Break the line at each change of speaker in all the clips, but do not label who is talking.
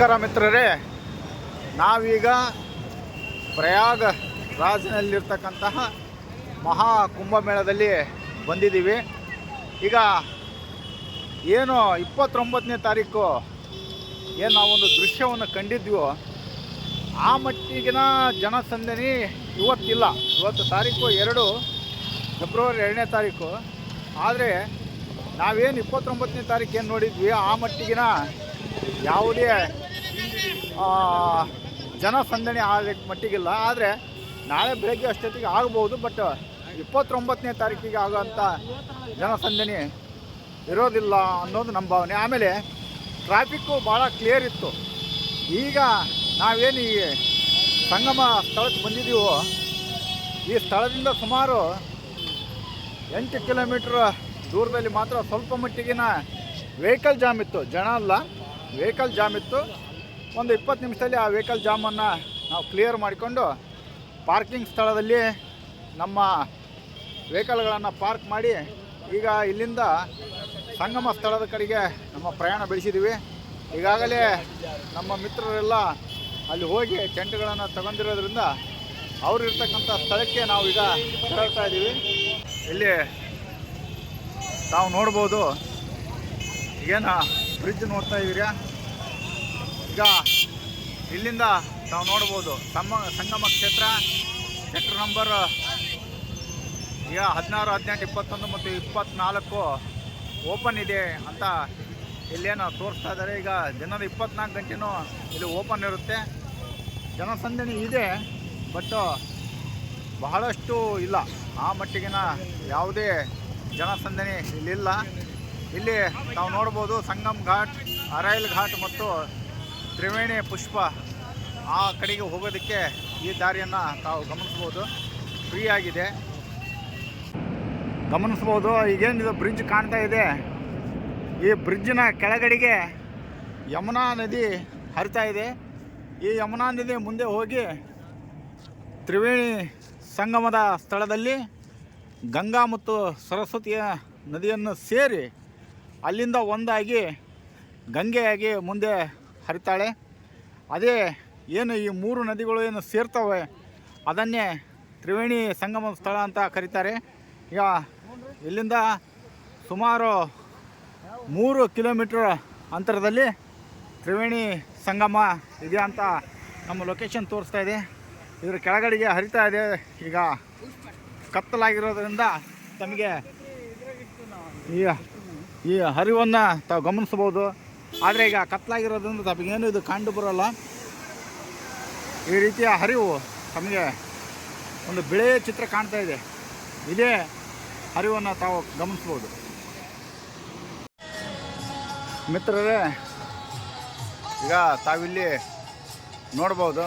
ನಮಸ್ಕಾರ ಮಿತ್ರರೇ. ನಾವೀಗ ಪ್ರಯಾಗ ರಾಜ್ನಲ್ಲಿರ್ತಕ್ಕಂತಹ ಮಹಾ ಕುಂಭಮೇಳದಲ್ಲಿ ಬಂದಿದ್ದೀವಿ. ಈಗ ಏನು ಇಪ್ಪತ್ತೊಂಬತ್ತನೇ ತಾರೀಕು ಏನು ನಾವೊಂದು ದೃಶ್ಯವನ್ನು ಕಂಡಿದ್ವೋ, ಆ ಮಟ್ಟಿಗಿನ ಜನಸಂದಣಿ ಇವತ್ತಿಲ್ಲ. ಇವತ್ತು ತಾರೀಕು ಎರಡು, ಫೆಬ್ರವರಿ ಎರಡನೇ ತಾರೀಕು. ಆದರೆ ನಾವೇನು ಇಪ್ಪತ್ತೊಂಬತ್ತನೇ ತಾರೀಕು ಏನು ನೋಡಿದ್ವಿ, ಆ ಮಟ್ಟಿಗಿನ ಯಾವುದೇ ಜನಸಂದಣಿ ಆಗಲಿಕ್ಕೆ ಮಟ್ಟಿಗಿಲ್ಲ. ಆದರೆ ನಾಳೆ ಬೆಳಗ್ಗೆ ಅಷ್ಟೊತ್ತಿಗೆ ಆಗ್ಬೋದು ಬಟ್ ಇಪ್ಪತ್ತೊಂಬತ್ತನೇ ತಾರೀಕಿಗೆ ಆಗೋಂಥ ಜನಸಂದಣಿ ಇರೋದಿಲ್ಲ ಅನ್ನೋದು ನಮ್ಮ ಭಾವನೆ. ಆಮೇಲೆ ಟ್ರಾಫಿಕ್ಕು ಭಾಳ ಕ್ಲಿಯರ್ ಇತ್ತು. ಈಗ ನಾವೇನು ಈ ಸಂಗಮ ಸ್ಥಳಕ್ಕೆ ಬಂದಿದ್ದೀವೋ, ಈ ಸ್ಥಳದಿಂದ ಸುಮಾರು ಎಂಟು ಕಿಲೋಮೀಟ್ರ್ ದೂರದಲ್ಲಿ ಮಾತ್ರ ಸ್ವಲ್ಪ ಮಟ್ಟಿಗಿನ ವೆಹಿಕಲ್ ಜಾಮ್ ಇತ್ತು. ಜನ ಅಲ್ಲ ವೆಹಿಕಲ್ ಜಾಮ್ ಇತ್ತು. ಒಂದು ಇಪ್ಪತ್ತು ನಿಮಿಷದಲ್ಲಿ ಆ ವೆಹಿಕಲ್ ಜಾಮನ್ನು ನಾವು ಕ್ಲಿಯರ್ ಮಾಡಿಕೊಂಡು ಪಾರ್ಕಿಂಗ್ ಸ್ಥಳದಲ್ಲಿ ನಮ್ಮ ವೆಹಿಕಲ್ಗಳನ್ನು ಪಾರ್ಕ್ ಮಾಡಿ ಈಗ ಇಲ್ಲಿಂದ ಸಂಗಮ ಸ್ಥಳದ ಕಡೆಗೆ ನಮ್ಮ ಪ್ರಯಾಣ ಬೆಳೆಸಿದ್ದೀವಿ. ಈಗಾಗಲೇ ನಮ್ಮ ಮಿತ್ರರೆಲ್ಲ ಅಲ್ಲಿ ಹೋಗಿ ಟೆಂಟ್ಗಳನ್ನು ತಗೊಂಡಿರೋದ್ರಿಂದ ಅವ್ರು ಇರ್ತಕ್ಕಂಥ ಸ್ಥಳಕ್ಕೆ ನಾವು ಈಗ ತೆರಳ್ತಾ ಇದ್ದೀವಿ. ಇಲ್ಲಿ ನಾವು ನೋಡ್ಬೋದು ಏನು ಬ್ರಿಡ್ಜ್ ನೋಡ್ತಾ ಇದ್ದೀರಾ? ಈಗ ಇಲ್ಲಿಂದ ನಾವು ನೋಡ್ಬೋದು ಸಮ ಸಂಗಮ ಕ್ಷೇತ್ರ ಸೆಕ್ಟರ್ ನಂಬರ್ ಈಗ ಹದಿನಾರು, ಹದಿನೆಂಟು, ಇಪ್ಪತ್ತೊಂದು ಮತ್ತು ಇಪ್ಪತ್ತ್ನಾಲ್ಕು ಓಪನ್ ಇದೆ ಅಂತ ಇಲ್ಲೇನು ತೋರಿಸ್ತಾ ಇದ್ದಾರೆ. ಈಗ ದಿನದ ಇಪ್ಪತ್ನಾಲ್ಕು ಗಂಟೆನೂ ಇಲ್ಲಿ ಓಪನ್ ಇರುತ್ತೆ. ಜನಸಂದಣಿ ಇದೆ ಬಟ್ ಬಹಳಷ್ಟು ಇಲ್ಲ. ಆ ಮಟ್ಟಿಗಿನ ಯಾವುದೇ ಜನಸಂದಣಿ ಇಲ್ಲಿಲ್ಲ. ಇಲ್ಲಿ ನಾವು ನೋಡ್ಬೋದು ಸಂಗಮ್ ಘಾಟ್, ಅರೈಲ್ ಘಾಟ್ ಮತ್ತು ತ್ರಿವೇಣಿ ಪುಷ್ಪ ಆ ಕಡೆಗೆ ಹೋಗೋದಕ್ಕೆ ಈ ದಾರಿಯನ್ನು ತಾವು ಗಮನಿಸ್ಬೋದು. ಫ್ರೀ ಆಗಿದೆ. ಗಮನಿಸ್ಬೋದು. ಈಗೇನಿದು ಬ್ರಿಡ್ಜ್ ಕಾಣ್ತಾ ಇದೆ. ಈ ಬ್ರಿಡ್ಜ್ನ ಕೆಳಗಡೆಗೆ ಯಮುನಾ ನದಿ ಹರಿತಾ ಇದೆ. ಈ ಯಮುನಾ ನದಿ ಮುಂದೆ ಹೋಗಿ ತ್ರಿವೇಣಿ ಸಂಗಮದ ಸ್ಥಳದಲ್ಲಿ ಗಂಗಾ ಮತ್ತು ಸರಸ್ವತಿಯ ನದಿಯನ್ನು ಸೇರಿ ಅಲ್ಲಿಂದ ಒಂದಾಗಿ ಗಂಗೆಯಾಗಿ ಮುಂದೆ ಹರಿತಾಳೆ. ಅದೇ ಏನು ಈ ಮೂರು ನದಿಗಳು ಏನು ಸೇರ್ತವೆ, ಅದನ್ನೇ ತ್ರಿವೇಣಿ ಸಂಗಮ ಸ್ಥಳ ಅಂತ ಕರೀತಾರೆ. ಈಗ ಇಲ್ಲಿಂದ ಸುಮಾರು ಮೂರು ಕಿಲೋಮೀಟ್ರ್ ಅಂತರದಲ್ಲಿ ತ್ರಿವೇಣಿ ಸಂಗಮ ಇದೆ ಅಂತ ನಮ್ಮ ಲೊಕೇಶನ್ ತೋರಿಸ್ತಾ ಇದೆ. ಇದರ ಕೆಳಗಡೆಗೆ ಹರಿತಾ ಇದೆ. ಈಗ ಕತ್ತಲಾಗಿರೋದ್ರಿಂದ ತಮಗೆ ಈ ಈ ಹರಿವನ್ನು ತಾವು ಗಮನಿಸ್ಬೋದು ಆದರೆ ಈಗ ಕತ್ತಲಾಗಿರೋದ್ರಿಂದ ತಮಗೇನು ಇದು ಕಂಡು ಬರೋಲ್ಲ. ಈ ರೀತಿಯ ಹರಿವು ತಮಗೆ ಒಂದು ಬಿಳೆಯ ಚಿತ್ರ ಕಾಣ್ತಾ ಇದೆ. ಇದೇ ಹರಿವನ್ನು ತಾವು ಗಮನಿಸ್ಬೋದು. ಮಿತ್ರರೇ, ಈಗ ತಾವಿಲ್ಲಿ ನೋಡ್ಬೋದು,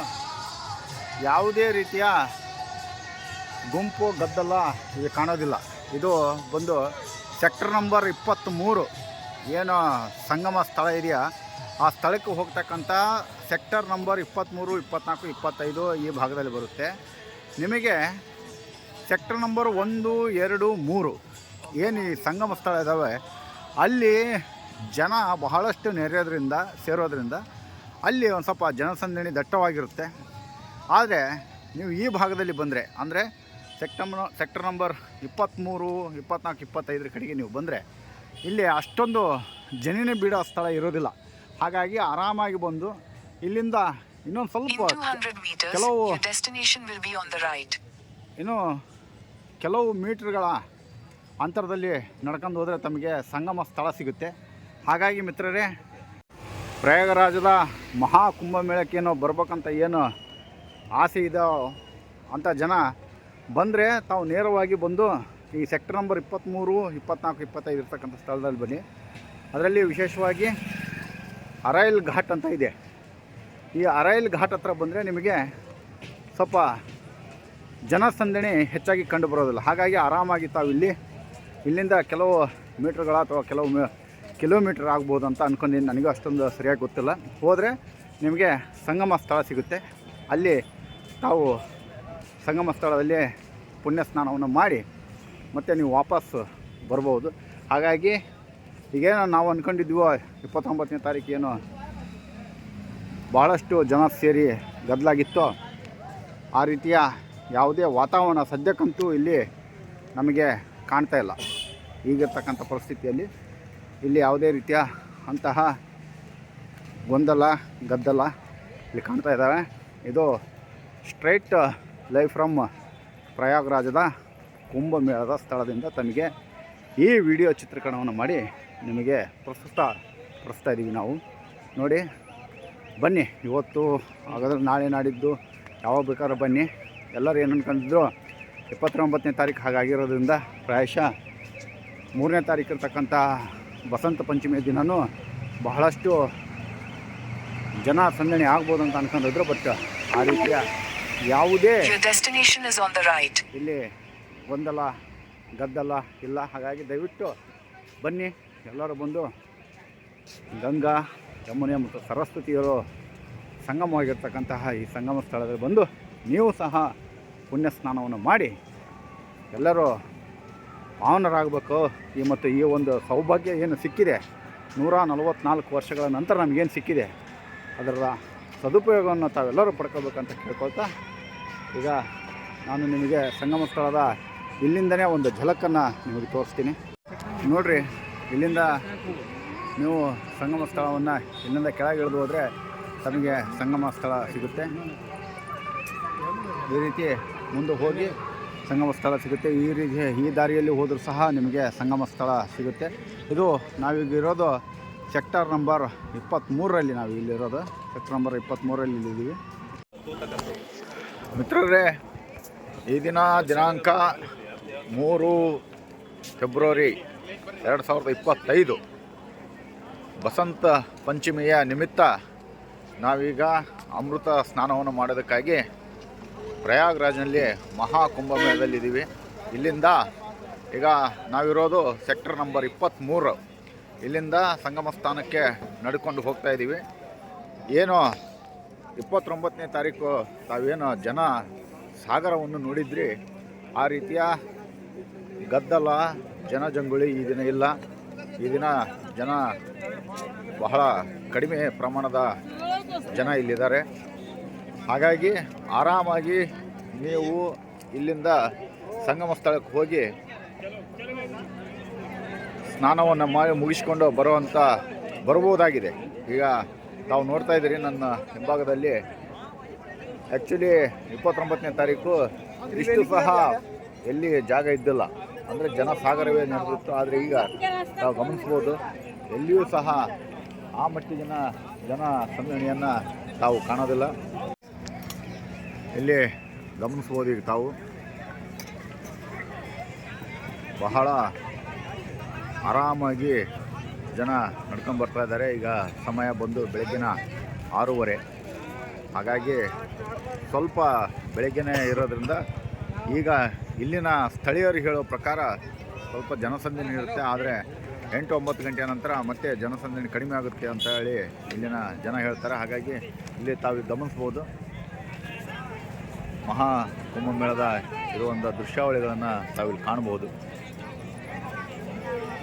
ಯಾವುದೇ ರೀತಿಯ ಗುಂಪು ಗದ್ದಲ ಇದು ಕಾಣೋದಿಲ್ಲ. ಇದು ಬಂದು ಸೆಕ್ಟರ್ ನಂಬರ್ ಇಪ್ಪತ್ತ್ಮೂರು ಏನು ಸಂಗಮ ಸ್ಥಳ ಇದೆಯಾ? ಆ ಸ್ಥಳಕ್ಕೆ ಹೋಗ್ತಕ್ಕಂಥ ಸೆಕ್ಟರ್ ನಂಬರ್ ಇಪ್ಪತ್ತ್ಮೂರು ಇಪ್ಪತ್ತ್ನಾಲ್ಕು ಇಪ್ಪತ್ತೈದು ಈ ಭಾಗದಲ್ಲಿ ಬರುತ್ತೆ. ನಿಮಗೆ ಸೆಕ್ಟರ್ ನಂಬರ್ ಒಂದು, ಎರಡು, ಮೂರು ಏನು ಈ ಸಂಗಮ ಸ್ಥಳ ಇದ್ದಾವೆ ಅಲ್ಲಿ ಜನ ಬಹಳಷ್ಟು ನೆರೆಯೋದ್ರಿಂದ, ಸೇರೋದ್ರಿಂದ ಅಲ್ಲಿ ಒಂದು ಸ್ವಲ್ಪ ಜನಸಂದಣಿ ದಟ್ಟವಾಗಿರುತ್ತೆ. ಆದರೆ ನೀವು ಈ ಭಾಗದಲ್ಲಿ ಬಂದರೆ, ಅಂದರೆ ಸೆಕ್ಟಮ್, ಸೆಕ್ಟರ್ ನಂಬರ್ ಇಪ್ಪತ್ತ್ಮೂರು ಇಪ್ಪತ್ತ್ನಾಲ್ಕು ಇಪ್ಪತ್ತೈದರ ಕಡೆಗೆ ನೀವು ಬಂದರೆ ಇಲ್ಲಿ ಅಷ್ಟೊಂದು ಜನಿನ ಬೀಡೋ ಸ್ಥಳ ಇರೋದಿಲ್ಲ ಹಾಗಾಗಿ ಆರಾಮಾಗಿ ಬಂದು ಇಲ್ಲಿಂದ ಇನ್ನೊಂದು ಸ್ವಲ್ಪ
200 meters,
ಕೆಲವು. ಇನ್ನು ಕೆಲವು ಮೀಟ್ರ್ಗಳ ಅಂತರದಲ್ಲಿ ನಡ್ಕೊಂಡು ಹೋದರೆ ತಮಗೆ ಸಂಗಮ ಸ್ಥಳ ಸಿಗುತ್ತೆ ಹಾಗಾಗಿ ಮಿತ್ರರೇ ಪ್ರಯಾಗರಾಜದ ಮಹಾ ಕುಂಭಮೇಳಕ್ಕೇನೋ ಬರ್ಬೇಕಂತ ಏನು ಆಸೆ ಇದೋ ಅಂಥ ಜನ ಬಂದರೆ ತಾವು ನೇರವಾಗಿ ಬಂದು ಈ ಸೆಕ್ಟರ್ ನಂಬರ್ ಇಪ್ಪತ್ತ್ಮೂರು ಇಪ್ಪತ್ನಾಲ್ಕು, ಇಪ್ಪತ್ತೈದು ಇರ್ತಕ್ಕಂಥ ಸ್ಥಳದಲ್ಲಿ ಬನ್ನಿ. ಅದರಲ್ಲಿ ವಿಶೇಷವಾಗಿ ಅರೈಲ್ ಘಾಟ್ ಅಂತ ಇದೆ. ಈ ಅರೈಲ್ ಘಾಟ್ ಹತ್ರ ಬಂದರೆ ನಿಮಗೆ ಸ್ವಲ್ಪ ಜನಸಂದಣಿ ಹೆಚ್ಚಾಗಿ ಕಂಡು ಬರೋದಿಲ್ಲ. ಹಾಗಾಗಿ ಆರಾಮಾಗಿ ತಾವು ಇಲ್ಲಿ, ಇಲ್ಲಿಂದ ಕೆಲವು ಮೀಟ್ರ್ಗಳ ಅಥವಾ ಕೆಲವು ಕಿಲೋಮೀಟ್ರ್ ಆಗ್ಬೋದು ಅಂತ ಅಂದ್ಕೊಂಡಿದ್ದೀನಿ ನನಗೂ ಅಷ್ಟೊಂದು ಸರಿಯಾಗಿ ಗೊತ್ತಿಲ್ಲ. ಹೋದರೆ ನಿಮಗೆ ಸಂಗಮ ಸ್ಥಳ ಸಿಗುತ್ತೆ. ಅಲ್ಲಿ ತಾವು ಸಂಗಮ ಸ್ಥಳದಲ್ಲಿ ಪುಣ್ಯ ಸ್ನಾನವನ್ನು ಮಾಡಿ ಮತ್ತು ನೀವು ವಾಪಸ್ ಬರ್ಬೋದು. ಹಾಗಾಗಿ ಈಗೇನು ನಾವು ಅಂದ್ಕೊಂಡಿದ್ವೋ ಇಪ್ಪತ್ತೊಂಬತ್ತನೇ ತಾರೀಕು ಏನು ಭಾಳಷ್ಟು ಜನ ಸೇರಿ ಗದ್ದಲಾಗಿತ್ತು. ಆ ರೀತಿಯ ಯಾವುದೇ ವಾತಾವರಣ ಸದ್ಯಕ್ಕಂತೂ ಇಲ್ಲಿ ನಮಗೆ ಕಾಣ್ತಾ ಇಲ್ಲ. ಈಗಿರ್ತಕ್ಕಂಥ ಪರಿಸ್ಥಿತಿಯಲ್ಲಿ ಇಲ್ಲಿ ಯಾವುದೇ ರೀತಿಯ ಅಂತಹ ಗೊಂದಲ, ಗದ್ದಲ ಇಲ್ಲಿ ಕಾಣ್ತಾ ಇದ್ದಾವೆ ಇದು ಸ್ಟ್ರೈಟ್ ಲೈವ್ ಫ್ರಮ್ ಪ್ರಯಾಗ್ರಾಜದ ಕುಂಭಮೇಳದ ಸ್ಥಳದಿಂದ ತಮಗೆ ಈ ವಿಡಿಯೋ ಚಿತ್ರೀಕರಣವನ್ನು ಮಾಡಿ ನಿಮಗೆ ಪ್ರಸ್ತುತ ಪಡಿಸ್ತಾ ಇದ್ದೀವಿ ನಾವು ನೋಡಿ ಬನ್ನಿ ಇವತ್ತು ಹಾಗಾದ್ರೆ ನಾಳೆ ನಾಡಿದ್ದು ಯಾವಾಗ ಬೇಕಾದ್ರೂ ಬನ್ನಿ ಎಲ್ಲರೂ ಏನು ಅನ್ಕೊಂಡಿದ್ರು ಇಪ್ಪತ್ತೊಂಬತ್ತನೇ ತಾರೀಕು ಹಾಗಾಗಿರೋದ್ರಿಂದ ಪ್ರಾಯಶಃ ಮೂರನೇ ತಾರೀಕು ಇರ್ತಕ್ಕಂಥ ಬಸಂತ ಪಂಚಮಿಯ ದಿನವೂ ಬಹಳಷ್ಟು ಜನ ಸಂದಣಿ ಆಗ್ಬೋದು ಅಂತ ಅನ್ಕೊಂಡಿದ್ರು ಬಟ್ ಆ ರೀತಿಯ ಯಾವುದೇ. ಇಲ್ಲಿ ಗೊಂದಲ ಗದ್ದಲ ಇಲ್ಲ. ಹಾಗಾಗಿ ದಯವಿಟ್ಟು ಬನ್ನಿ, ಎಲ್ಲರೂ ಬಂದು ಗಂಗಾ, ಯಮುನೆ ಮತ್ತು ಸರಸ್ವತಿಯರು ಸಂಗಮವಾಗಿರ್ತಕ್ಕಂತಹ ಈ ಸಂಗಮ ಸ್ಥಳದಲ್ಲಿ ಬಂದು ನೀವು ಸಹ ಪುಣ್ಯ ಸ್ನಾನವನ್ನು ಮಾಡಿ, ಎಲ್ಲರೂ ಪಾವನರಾಗಬೇಕು ಈ ಮತ್ತು ಈ ಒಂದು ಸೌಭಾಗ್ಯ ಏನು ಸಿಕ್ಕಿದೆ? ನೂರ ನಲವತ್ತ್ನಾಲ್ಕು ವರ್ಷಗಳ ನಂತರ ನಮಗೇನು ಸಿಕ್ಕಿದೆ? ಅದರ ಸದುಪಯೋಗವನ್ನು ತಾವೆಲ್ಲರೂ ಪಡ್ಕೋಬೇಕಂತ ಕೇಳ್ಕೊಳ್ತಾ, ಈಗ ನಾನು ನಿಮಗೆ ಸಂಗಮ ಸ್ಥಳದ ಇಲ್ಲಿಂದನೇ ಒಂದು ಝಲಕನ್ನು ನಿಮಗೆ ತೋರಿಸ್ತೀನಿ. ನೋಡಿರಿ, ಇಲ್ಲಿಂದ ನೀವು ಸಂಗಮ ಸ್ಥಳವನ್ನು ಇಲ್ಲಿಂದ ಕೆಳಗೆ ಇಳಿದು ಹೋದರೆ ತಮಗೆ ಸಂಗಮ ಸ್ಥಳ ಸಿಗುತ್ತೆ. ಈ ರೀತಿ ಮುಂದೆ ಹೋಗಿ ಸಂಗಮ ಸ್ಥಳ ಸಿಗುತ್ತೆ. ಈ ರೀತಿ ಈ ದಾರಿಯಲ್ಲಿ ಹೋದರೂ ಸಹ ನಿಮಗೆ ಸಂಗಮ ಸ್ಥಳ ಸಿಗುತ್ತೆ. ಇದು ನಾವೀಗ ಇರೋದು ಸೆಕ್ಟರ್ ನಂಬರ್ ಇಪ್ಪತ್ತ್ಮೂರರಲ್ಲಿ ನಾವು ಇಲ್ಲಿರೋದು ಸೆಕ್ಟರ್ ನಂಬರ್ ಇಪ್ಪತ್ತ್ಮೂರಲ್ಲಿ ಇಲ್ಲಿದ್ದೀವಿ. ಮಿತ್ರರೇ, ಈ ದಿನ ದಿನಾಂಕ ಮೂರು ಫೆಬ್ರವರಿ ಎರಡು ಸಾವಿರದ ಇಪ್ಪತ್ತೈದು. ಬಸಂತ ಪಂಚಮಿಯ ನಿಮಿತ್ತ ನಾವೀಗ ಅಮೃತ ಸ್ನಾನವನ್ನು ಮಾಡೋದಕ್ಕಾಗಿ ಪ್ರಯಾಗ್ರಾಜ್ನಲ್ಲಿ ಮಹಾ ಕುಂಭಮೇಳದಲ್ಲಿದ್ದೀವಿ. ಇಲ್ಲಿಂದ ಈಗ ನಾವಿರೋದು ಸೆಕ್ಟರ್ ನಂಬರ್ ಇಪ್ಪತ್ತ್ಮೂರು ಇಲ್ಲಿಂದ ಸಂಗಮ ಸ್ಥಾನಕ್ಕೆ ನಡ್ಕೊಂಡು ಹೋಗ್ತಾ ಇದ್ದೀವಿ. ಏನು ಇಪ್ಪತ್ತೊಂಬತ್ತನೇ ತಾರೀಕು ತಾವೇನು ಜನ ಸಾಗರವನ್ನು ನೋಡಿದ್ರಿ. ಆ ರೀತಿಯ ಗದ್ದಲ, ಜನಜಂಗುಳಿ ಈ ದಿನ ಇಲ್ಲ. ಈ ದಿನ ಜನ ಬಹಳ ಕಡಿಮೆ ಪ್ರಮಾಣದ ಜನ ಇಲ್ಲಿದ್ದಾರೆ. ಹಾಗಾಗಿ ಆರಾಮಾಗಿ ನೀವು ಇಲ್ಲಿಂದ ಸಂಗಮ ಸ್ಥಳಕ್ಕೆ ಹೋಗಿ ಸ್ನಾನವನ್ನು ಮಾಡಿ ಮುಗಿಸ್ಕೊಂಡು ಬರುವಂಥ ಬರ್ಬೋದಾಗಿದೆ ಈಗ ತಾವು ನೋಡ್ತಾ ಇದ್ದೀರಿ ನನ್ನ ಹಿಂಭಾಗದಲ್ಲಿ ಆ್ಯಕ್ಚುಲಿ ಇಪ್ಪತ್ತೊಂಬತ್ತನೇ ತಾರೀಕು ಇಷ್ಟು ಸಹ ಎಲ್ಲಿ ಜಾಗ ಇದ್ದಿಲ್ಲ. ಅಂದರೆ ಜನಸಾಗರವೇ ನಡೆದಿತ್ತು. ಆದರೆ ಈಗ ನಾವು ಗಮನಿಸ್ಬೋದು ಎಲ್ಲಿಯೂ ಸಹ ಆ ಮಟ್ಟಿಗಿನ ಜನ ಸಂದಣಿಯನ್ನು ತಾವು ಕಾಣೋದಿಲ್ಲ. ಇಲ್ಲಿ ಗಮನಿಸ್ಬೋದು ಈಗ ತಾವು. ಬಹಳ ಆರಾಮಾಗಿ ಜನ ನಡ್ಕೊಂಡು ಬರ್ತಾ ಇದ್ದಾರೆ. ಈಗ ಸಮಯ ಬಂದು ಬೆಳಗ್ಗಿನ ಆರೂವರೆ. ಹಾಗಾಗಿ ಸ್ವಲ್ಪ ಬೆಳಗ್ಗೆನೇ ಇರೋದ್ರಿಂದ ಈಗ ಇಲ್ಲಿನ ಸ್ಥಳೀಯರು ಹೇಳೋ ಪ್ರಕಾರ ಸ್ವಲ್ಪ ಜನಸಂದಣಿ ಇರುತ್ತೆ, ಆದರೆ ಎಂಟು ಒಂಬತ್ತು ಗಂಟೆಯ ನಂತರ ಮತ್ತೆ ಜನಸಂದಣಿ ಕಡಿಮೆ ಆಗುತ್ತೆ ಅಂತ ಹೇಳಿ ಇಲ್ಲಿನ ಜನ ಹೇಳ್ತಾರೆ. ಹಾಗಾಗಿ ಇಲ್ಲಿ ತಾವು ಗಮನಿಸ್ಬೋದು. ಮಹಾ ಕುಂಭಮೇಳದ ಇರುವಂಥ ದೃಶ್ಯಾವಳಿಗಳನ್ನು ತಾವಿಲ್ಲಿ ಕಾಣಬಹುದು.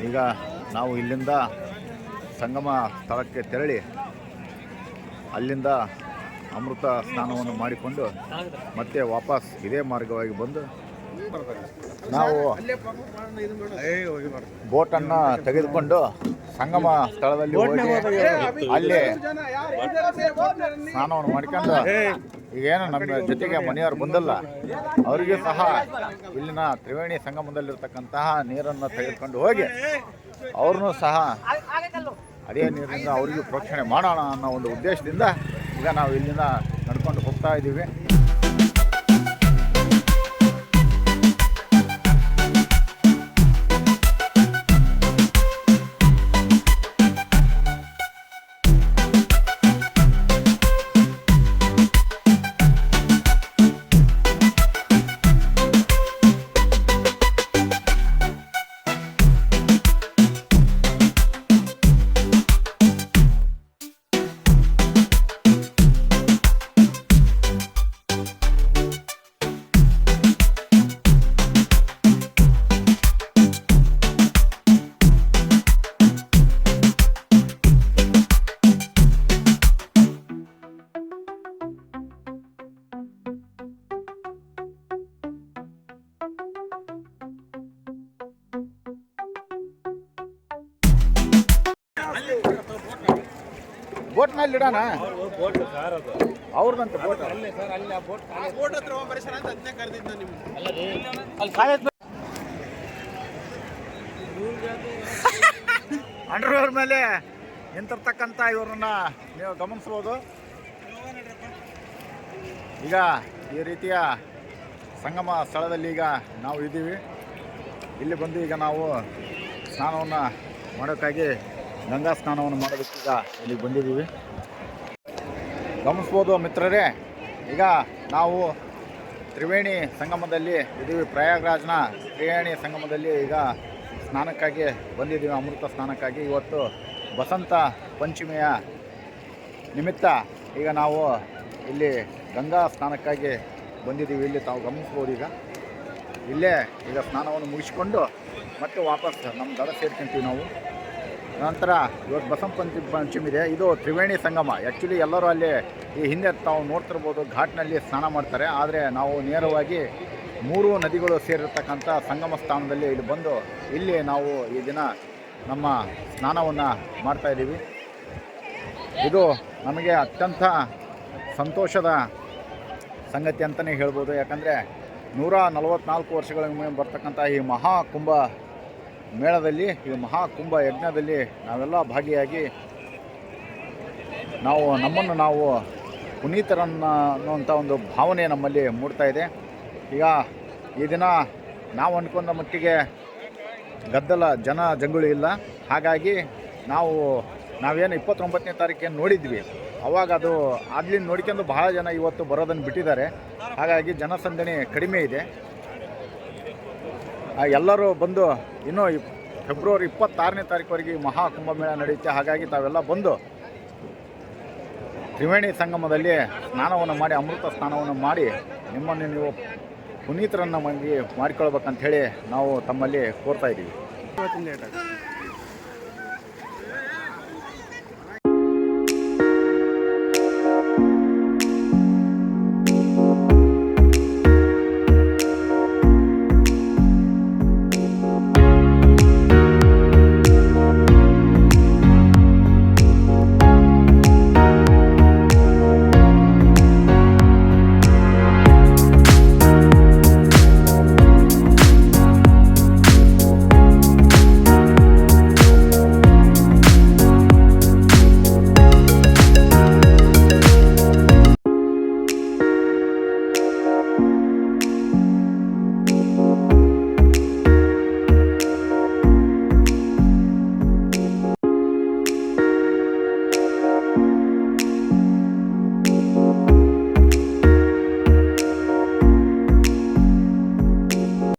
ಈಗ ನಾವು ಇಲ್ಲಿಂದ ಸಂಗಮ ಸ್ಥಳಕ್ಕೆ ತೆರಳಿ ಅಲ್ಲಿಂದ ಅಮೃತ ಸ್ನಾನವನ್ನು ಮಾಡಿಕೊಂಡು ಮತ್ತೆ ವಾಪಸ್ ಇದೇ ಮಾರ್ಗವಾಗಿ ಬಂದು ನಾವು ಬೋಟನ್ನು ತೆಗೆದುಕೊಂಡು ಸಂಗಮ ಸ್ಥಳದಲ್ಲಿ ಹೋಗಿ ಅಲ್ಲಿ ಸ್ನಾನವನ್ನು ಮಾಡ್ಕೊಂಡು ಈಗೇನು ನಮ್ಮ ಜೊತೆಗೆ ಮನೆಯವರು ಬಂದಲ್ಲ ಅವರಿಗೂ ಸಹ ಇಲ್ಲಿನ ತ್ರಿವೇಣಿ ಸಂಗಮದಲ್ಲಿರ್ತಕ್ಕಂತಹ ನೀರನ್ನು ತೆಗೆದುಕೊಂಡು ಹೋಗಿ ಅವ್ರನ್ನೂ ಸಹ ಅದೇ ನೀರಿನಿಂದ ಅವರಿಗೂ ಪ್ರೋಕ್ಷಣೆ ಮಾಡೋಣ ಅನ್ನೋ ಒಂದು ಉದ್ದೇಶದಿಂದ ಈಗ ನಾವು ಇಲ್ಲಿಂದ ನಡ್ಕೊಂಡು ಹೋಗ್ತಾ ಇದ್ದೀವಿ. ಇಡೋಣ ಅವ್ರದಂತ ಬೋಟ್ ಅಂಡರ್ವೇರ್ ಮೇಲೆ ನಿಂತಿರ್ತಕ್ಕಂಥ ಇವ್ರನ್ನ ನೀವು ಗಮನಿಸ್ಬೋದು. ಈಗ ಈ ರೀತಿಯ ಸಂಗಮ ಸ್ಥಳದಲ್ಲಿ ಈಗ ನಾವು ಇದ್ದೀವಿ. ಇಲ್ಲಿ ಬಂದು ಈಗ ನಾವು ಸ್ನಾನವನ್ನು ಮಾಡೋಕ್ಕಾಗಿ ಗಂಗಾ ಸ್ನಾನವನ್ನು ಮಾಡೋದಕ್ಕೀಗ ಇಲ್ಲಿಗೆ ಬಂದಿದ್ದೀವಿ. ಗಮನಿಸ್ಬೋದು ಮಿತ್ರರೇ. ಈಗ ನಾವು ತ್ರಿವೇಣಿ ಸಂಗಮದಲ್ಲಿ, ಇದ್ದೀವಿ ಪ್ರಯಾಗ್ರಾಜ್ನ ತ್ರಿವೇಣಿ ಸಂಗಮದಲ್ಲಿ ಈಗ ಸ್ನಾನಕ್ಕಾಗಿ ಬಂದಿದ್ದೀವಿ, ಅಮೃತ ಸ್ನಾನಕ್ಕಾಗಿ. ಇವತ್ತು ಬಸಂತ ಪಂಚಮಿಯ ನಿಮಿತ್ತ ಈಗ ನಾವು ಇಲ್ಲಿ ಗಂಗಾ ಸ್ನಾನಕ್ಕಾಗಿ ಬಂದಿದ್ದೀವಿ. ಇಲ್ಲಿ ತಾವು ಗಮನಿಸ್ಬೋದು ಈಗ. ಇಲ್ಲೇ ಈಗ ಸ್ನಾನವನ್ನು ಮುಗಿಸ್ಕೊಂಡು ಮತ್ತೆ ವಾಪಸ್ ನಮ್ಮ ದಡ ಸೇರ್ಕೊಂತೀವಿ ನಾವು. ನಂತರ ಇವತ್ತು ಬಸಂತ ಪಂಚಮಿ ಇದೆ. ಇದು ತ್ರಿವೇಣಿ ಸಂಗಮ. ಆ್ಯಕ್ಚುಲಿ ಎಲ್ಲರೂ ಅಲ್ಲಿ ಈ ಹಿಂದೆ ತಾವು ನೋಡ್ತಿರ್ಬೋದು, ಘಾಟ್ನಲ್ಲಿ ಸ್ನಾನ ಮಾಡ್ತಾರೆ. ಆದರೆ ನಾವು ನೇರವಾಗಿ ಮೂರು ನದಿಗಳು ಸೇರಿರ್ತಕ್ಕಂಥ ಸಂಗಮ ಸ್ಥಾನದಲ್ಲಿ ಇಲ್ಲಿ ಬಂದು ಇಲ್ಲಿ ನಾವು ಈ ದಿನ ನಮ್ಮ ಸ್ನಾನವನ್ನು ಮಾಡ್ತಾ ಇದ್ದೀವಿ. ಇದು ನಮಗೆ ಅತ್ಯಂತ ಸಂತೋಷದ ಸಂಗತಿ ಅಂತಲೇ ಹೇಳ್ಬೋದು. ಯಾಕಂದರೆ ನೂರ ನಲವತ್ತ್ನಾಲ್ಕು ವರ್ಷಗಳ ಬರ್ತಕ್ಕಂಥ ಈ ಮಹಾಕುಂಭ ಮೇಳದಲ್ಲಿ, ಈ ಮಹಾಕುಂಭ ಯಜ್ಞದಲ್ಲಿ ನಾವೆಲ್ಲ ಭಾಗಿಯಾಗಿ ನಾವು ನಮ್ಮನ್ನು ನಾವು ಪುನೀತರನ್ನ ಅನ್ನುವಂಥ ಒಂದು ಭಾವನೆ ನಮ್ಮಲ್ಲಿ ಮೂಡ್ತಾ ಇದೆ. ಈಗ ಈ ದಿನ ನಾವು ಅಂದ್ಕೊಂಡ ಮಟ್ಟಿಗೆ ಗದ್ದಲ ಜನ ಜಂಗುಳಿ ಇಲ್ಲ. ಹಾಗಾಗಿ ನಾವು, ನಾವೇನು ಇಪ್ಪತ್ತೊಂಬತ್ತನೇ ತಾರೀಕೇನು ನೋಡಿದ್ವಿ. ಅವಾಗ ಅದು ಆಗ್ಲಿಂದ ನೋಡ್ಕೊಂಡು ಬಹಳ ಜನ ಇವತ್ತು ಬರೋದನ್ನು ಬಿಟ್ಟಿದ್ದಾರೆ. ಹಾಗಾಗಿ ಜನಸಂದಣಿ ಕಡಿಮೆ ಇದೆ. ಎಲ್ಲರೂ ಬಂದು ಇನ್ನೂ ಫೆಬ್ರವರಿ ಇಪ್ಪತ್ತಾರನೇ ತಾರೀಕುವರೆಗೆ ಮಹಾ ಕುಂಭಮೇಳ ನಡೆಯುತ್ತೆ ಹಾಗಾಗಿ ತಾವೆಲ್ಲ ಬಂದು ತ್ರಿವೇಣಿ ಸಂಗಮದಲ್ಲಿ ಸ್ನಾನವನ್ನು ಮಾಡಿ, ಅಮೃತ ಸ್ನಾನವನ್ನು ಮಾಡಿ, ನಿಮ್ಮನ್ನು ನೀವು ಪುನೀತರನ್ನು ಹೇಳಿ ನಾವು ತಮ್ಮಲ್ಲಿ ಕೋರ್ತಾ ಇದ್ದೀವಿ.